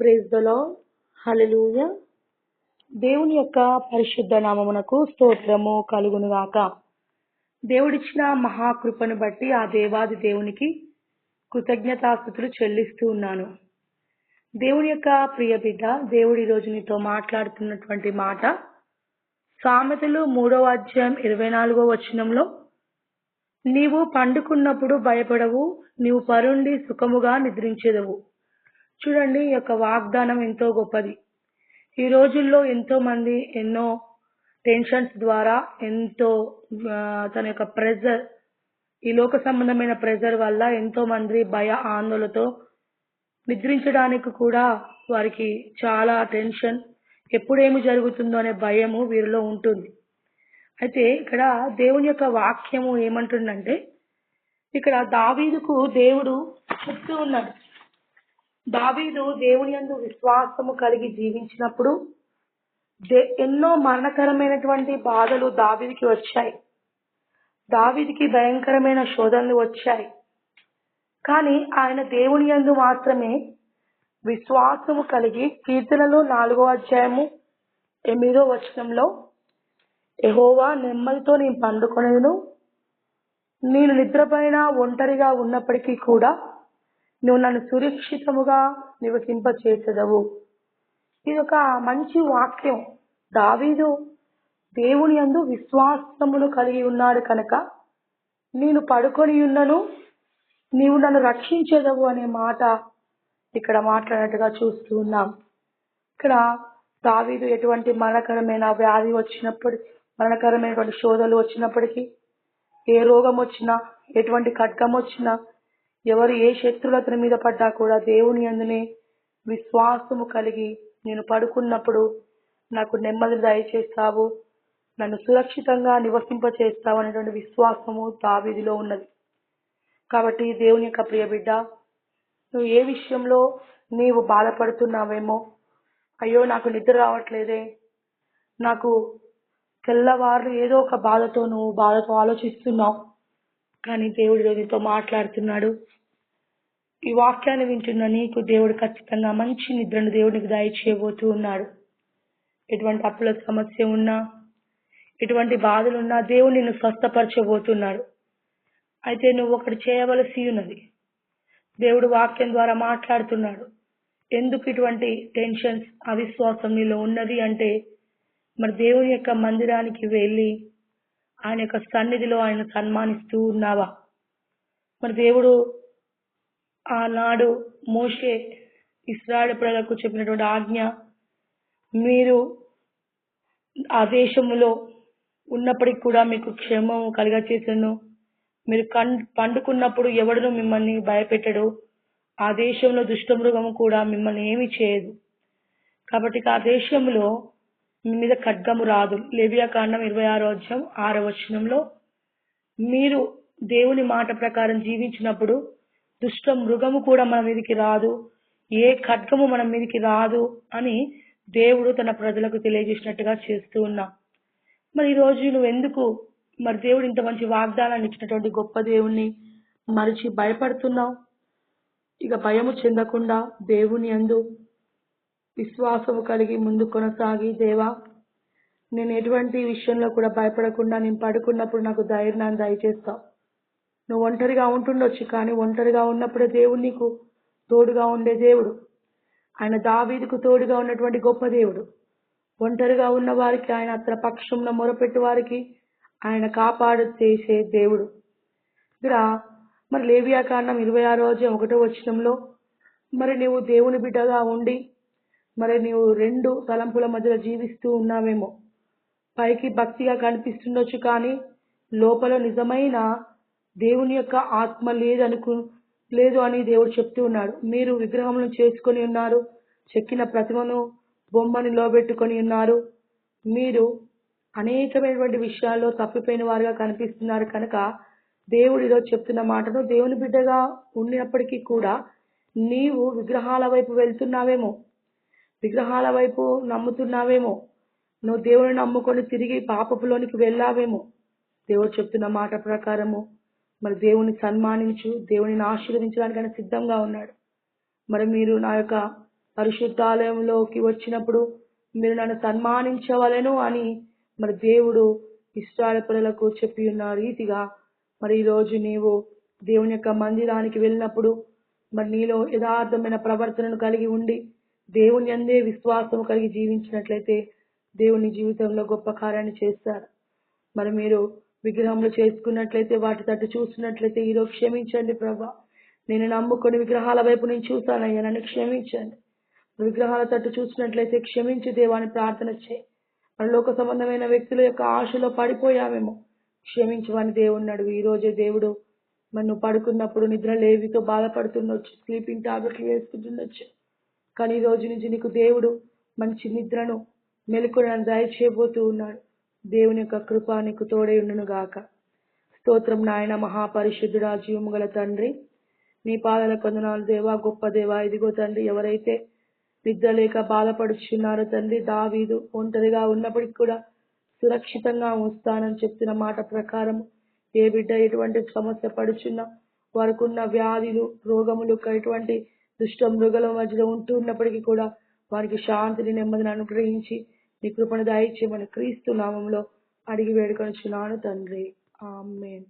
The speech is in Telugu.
ప్రేజ్ ద లార్డ్ దేవుని యొక్క పరిశుద్ధ నామమునకు స్తోత్రము కలుగునుగాక. దేవుడిచ్చిన మహాకృపను బట్టి ఆ దేవాది దేవునికి కృతజ్ఞతాస్థుతులు చెల్లిస్తూ ఉన్నాను. దేవుని యొక్క ప్రియ బిడ్డ దేవుడి రోజు నీతో మాట్లాడుతున్నటువంటి మాట సామెతలు మూడవ అధ్యాయం ఇరవై నాలుగో వచనంలో నీవు పండుకున్నప్పుడు భయపడవు నీవు పరుండి సుఖముగా నిద్రించెదవు. చూడండి ఈ యొక్క వాగ్దానం ఎంతో గొప్పది. ఈ రోజుల్లో ఎంతో మంది ఎన్నో టెన్షన్స్ ద్వారా ఎంతో తన యొక్క ప్రెజర్ ఈ లోక సంబంధమైన ప్రెజర్ వల్ల ఎంతో మంది భయ ఆందోళనతో నిద్రించడానికి కూడా వారికి చాలా టెన్షన్ ఎప్పుడేమి జరుగుతుందో అనే భయము వీరిలో ఉంటుంది. అయితే ఇక్కడ దేవుని యొక్క వాక్యము ఏమంటుందంటే ఇక్కడ దావీదుకు దేవుడు చెప్తూ ఉన్నాడు. దావీదు దేవుని యందు విశ్వాసము కలిగి జీవించినప్పుడు దే- ఎన్నో మరణకరమైనటువంటి బాధలు దావీదికి వచ్చాయి. దావీదికి భయంకరమైన శోధనలు వచ్చాయి. కానీ ఆయన దేవుని యందు మాత్రమే విశ్వాసము కలిగి కీర్తనలు నాలుగో అధ్యాయము ఎనిమిదో వచనంలో ఎహోవా నెమ్మదితో నేను పండుకొనేను. నేను నిద్రపైన ఒంటరిగా ఉన్నప్పటికీ కూడా నువ్వు నన్ను సురక్షితముగా నివసింపచేసెదవు ఇది ఒక మంచి వాక్యం. దావీదు దేవుని అందు విశ్వాసమును కలిగి ఉన్నాడు కనుక నేను పడుకొని ఉన్నను నీవు నన్ను రక్షించేదవు అనే మాట ఇక్కడ మాట్లాడినట్టుగా చూస్తూ ఉన్నాం. ఇక్కడ దావీదు ఎటువంటి మరణకరమైన వ్యాధి వచ్చినప్పుడు మరణకరమైనటువంటి శోధలు వచ్చినప్పటికీ ఏ రోగం వచ్చినా ఎటువంటి ఖడ్గం వచ్చినా ఎవరు ఏ శత్రులు అతని మీద పడ్డా కూడా దేవుని అందునే విశ్వాసము కలిగి నేను పడుకున్నప్పుడు నాకు నెమ్మది దయచేస్తావు. నన్ను సురక్షితంగా నివసింప చేస్తావు అనేటువంటి విశ్వాసము దావీదిలో ఉన్నది. కాబట్టి దేవుని యొక్క ప్రియ బిడ్డ నువ్వు ఏ విషయంలో నీవు బాధపడుతున్నావేమో అయ్యో నాకు నిద్ర రావట్లేదే నాకు తెల్లవారు ఏదో ఒక బాధతో నువ్వు బాధతో ఆలోచిస్తున్నావు. కానీ దేవుడు రోజుతో నీతో మాట్లాడుతున్నాడు. ఈ వాక్యాన్ని వింటున్న నీకు దేవుడు ఖచ్చితంగా మంచి నిద్రను దేవుడికి దయచేయబోతూ ఉన్నాడు. ఎటువంటి అప్పుల సమస్య ఉన్నా ఎటువంటి బాధలున్నా దేవుడు నిన్ను స్వస్థపరచబోతున్నాడు. అయితే నువ్వు ఒకటి చేయవలసి ఉన్నది. దేవుడు వాక్యం ద్వారా మాట్లాడుతున్నాడు. ఎందుకు ఇటువంటి టెన్షన్స్ అవిశ్వాసం నీలో ఉన్నది అంటే మరి దేవుని యొక్క మందిరానికి వెళ్ళి ఆయన యొక్క సన్నిధిలో ఆయన సన్మానిస్తూ ఉన్నావా? మరి దేవుడు ఆనాడు మోషే ఇస్రాయల్ ప్రజలకు చెప్పినటువంటి ఆజ్ఞ మీరు ఆ దేశములో ఉన్నప్పటికి కూడా మీకు క్షేమం కలిగ చేసను మీరు కం పండుకున్నప్పుడు ఎవడను మిమ్మల్ని భయపెట్టడు. ఆ దేశంలో దుష్టమృగము కూడా మిమ్మల్ని ఏమీ చేయదు. కాబట్టి ఆ దేశంలో మీ మీద ఖడ్గము రాదు. లేవియా కాండం ఇరవై ఆరో అధ్యాయం ఆరో వచనంలో మీరు దేవుని మాట ప్రకారం జీవించినప్పుడు దుష్ట మృగము కూడా మన మీదకి రాదు. ఏ ఖడ్గము మన మీదకి రాదు అని దేవుడు తన ప్రజలకు తెలియజేసినట్టుగా చేస్తూ ఉన్నాం. మరి ఈ రోజు నువ్వు ఎందుకు మరి దేవుడు ఇంత మంచి వాగ్దానాన్ని ఇచ్చినటువంటి గొప్ప దేవుణ్ణి మరిచి భయపడుతున్నావు? ఇక భయము చెందకుండా దేవుని అందు విశ్వాసము కలిగి ముందు కొనసాగి దేవా నేను ఎటువంటి విషయంలో కూడా భయపడకుండా నేను పడుకున్నప్పుడు నాకు ధైర్యాన్ని దయచేస్తావు. నువ్వు ఒంటరిగా ఉంటుండొచ్చు కానీ ఒంటరిగా ఉన్నప్పుడే దేవుడు నీకు తోడుగా ఉండే దేవుడు. ఆయన దావీదుకు తోడుగా ఉన్నటువంటి గొప్ప దేవుడు. ఒంటరిగా ఉన్న వారికి ఆయన అతని పక్షంలో మొరపెట్టు వారికి ఆయన కాపాడు చేసే దేవుడు. ఇక్కడ మరి లేవియా కాండం ఇరవై ఆరో రోజు ఒకటో వచనంలో మరి నీవు దేవుని బిడ్డగా ఉండి మరి నీవు రెండు తలంపుల మధ్యలో జీవిస్తూ ఉన్నావేమో. పైకి భక్తిగా కనిపిస్తుండొచ్చు కానీ లోపల నిజమైన దేవుని యొక్క ఆత్మ లేదనుకు లేదు అని దేవుడు చెప్తూ ఉన్నాడు. మీరు విగ్రహములను చేసుకొని ఉన్నారు చెక్కిన ప్రతిమను బొమ్మని లోబెట్టుకొని ఉన్నారు. మీరు అనేకమైనటువంటి విషయాల్లో తప్పిపోయిన వారుగా కనిపిస్తున్నారు కనుక దేవుడు ఈరోజు చెప్తున్న మాటను దేవుని బిడ్డగా ఉన్నప్పటికీ కూడా నీవు విగ్రహాల వైపు వెళ్తున్నావేమో. విగ్రహాల వైపు నమ్ముతున్నావేమో? నువ్వు దేవుని నమ్ముకొని తిరిగి పాపపులోనికి వెళ్ళావేమో? దేవుడు చెప్తున్న మాట ప్రకారము మరి దేవుని సన్మానించు దేవునిని ఆశీర్వదించడానికి ఆయన సిద్ధంగా ఉన్నాడు. మరి మీరు నా యొక్క పరిశుద్ధాలయంలోకి వచ్చినప్పుడు మీరు నన్ను సన్మానించవలెను అని మరి దేవుడు ఇష్టాల ప్రజలకు చెప్పి ఉన్న రీతిగా మరి ఈరోజు నీవు దేవుని యొక్క మందిరానికి వెళ్ళినప్పుడు మరి నీలో యథార్థమైన ప్రవర్తనను కలిగి ఉండి దేవుని అందే విశ్వాసం కలిగి జీవించినట్లయితే దేవుని జీవితంలో గొప్ప కార్యాన్ని చేస్తారు. మరి మీరు విగ్రహంలో చేసుకున్నట్లయితే వాటి తట్టు చూస్తున్నట్లయితే ఈరోజు క్షమించండి ప్రభా. నేను నమ్ముకొని విగ్రహాల వైపు నేను చూశానయ్యా నన్ను క్షమించండి. విగ్రహాల తట్టు చూసినట్లయితే క్షమించి దేవాన్ని ప్రార్థన చేయి. మన లోక సంబంధమైన వ్యక్తుల యొక్క ఆశలో పడిపోయామేమో. క్షమించమని దేవుని అడుగు. ఈ రోజే దేవుడు మరి నువ్వు పడుకున్నప్పుడు నిద్ర లేవితో బాధపడుతుండొచ్చు స్లీపింగ్ టాబ్లెట్లు వేసుకుంటుండొచ్చు. కానీ ఈ రోజు నుంచి నీకు దేవుడు మంచి నిద్రను మెలకులను దయచేయబోతూ ఉన్నాడు. దేవుని యొక్క కృప నీకు తోడై ఉండును గాక. స్తోత్రం నాయన మహాపరిశుద్ధుడా జీవము గల తండ్రి. నీ పాదాల కొందనాలు దేవా గొప్ప దేవా ఇదిగో తండ్రి ఎవరైతే నిద్ర లేక బాధపడుచున్నారో తండ్రి దావీదు ఒంటరిగా ఉన్నప్పటికి కూడా సురక్షితంగా ఉంచుతానని చెప్తున్న మాట ప్రకారం ఏ బిడ్డ ఎటువంటి సమస్య పడుచున్నా వరకున్న వ్యాధులు రోగములు ఎటువంటి దుష్ట మృగల మధ్యలో ఉంటూ ఉన్నప్పటికీ కూడా వారికి శాంతిని నెమ్మదిని అనుగ్రహించి నీ కృపను దయచేయమని క్రీస్తు నామంలో అడిగి వేడుకొనుచున్నాను తండ్రి. ఆమెన్.